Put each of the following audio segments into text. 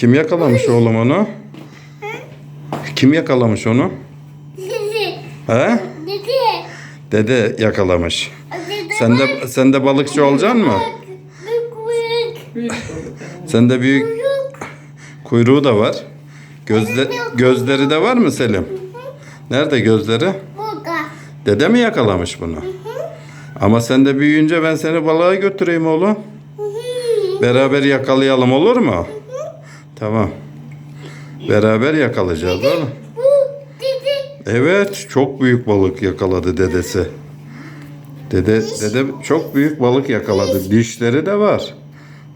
Kim yakalamış oğlum onu? Kim yakalamış onu? Dede. He? Dede. Dede yakalamış. Dede Sen de sen de balıkçı olacaksın mı? Sen de büyük Büyük. kuyruğu da var. Gözle, gözleri de var mı Selim? Nerede gözleri? Burada. Dede mi yakalamış bunu? Ama sen de büyüyünce ben seni balığa götüreyim oğlum. Beraber yakalayalım olur mu? Tamam. Beraber yakalayacağız oğlum. Bu dede. Evet, çok büyük balık yakaladı dedesi. Dede, dede çok büyük balık yakaladı. Dişleri de var.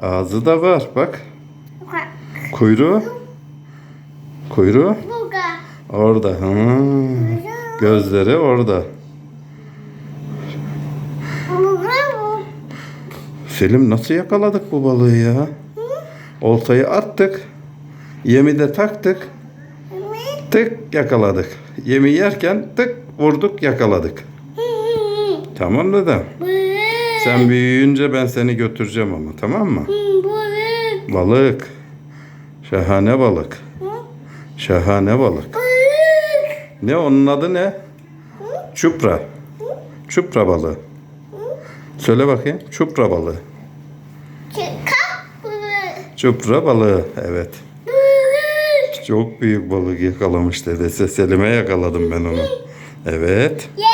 Ağzı da var. Bak. Kuyruğu. Kuyruğu Burada. orada. Ha. Gözleri orada. Selim nasıl yakaladık bu balığı ya? Oltayı attık. Yemi de taktık. Tık yakaladık. Yemi yerken tık vurduk yakaladık. Tamam. Büyük. Sen büyüyünce ben seni götüreceğim ama tamam mı? Balık. Şahane balık. Şahane balık. Ne onun adı ne? Çupra. Çupra balığı. Söyle bakayım. Çupra balığı. Çupra balığı. Evet. Çok büyük balık yakalamış dedesi. Selim'e yakaladım ben onu. Evet. Ye.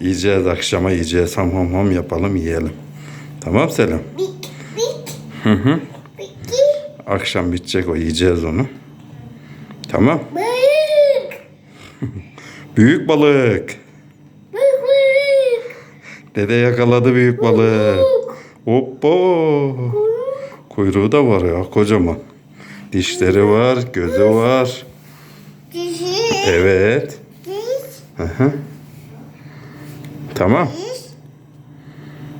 Yiyeceğiz akşama yiyeceğiz. Ham ham ham yapalım yiyelim. Tamam Selim. Bik. Bik. Hı hı. Biki. Akşam bitecek o yiyeceğiz onu. Tamam. Büyük. Büyük balık. Büyük büyük. Dede yakaladı büyük balık. Hoppa. Kuyruğu da var ya kocaman. Dişleri var, gözü var. Dişi. Evet. Diş. Hı hı. Tamam.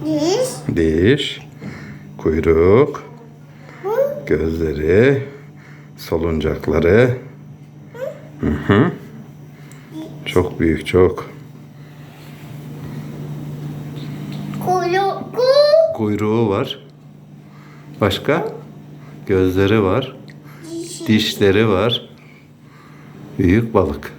Diş. Diş, kuyruk, gözleri, soluncakları. Hı hı. Çok büyük, çok. Kuyruğu. Kuyruğu var. Başka? Gözleri var. Dişleri var. Büyük balık.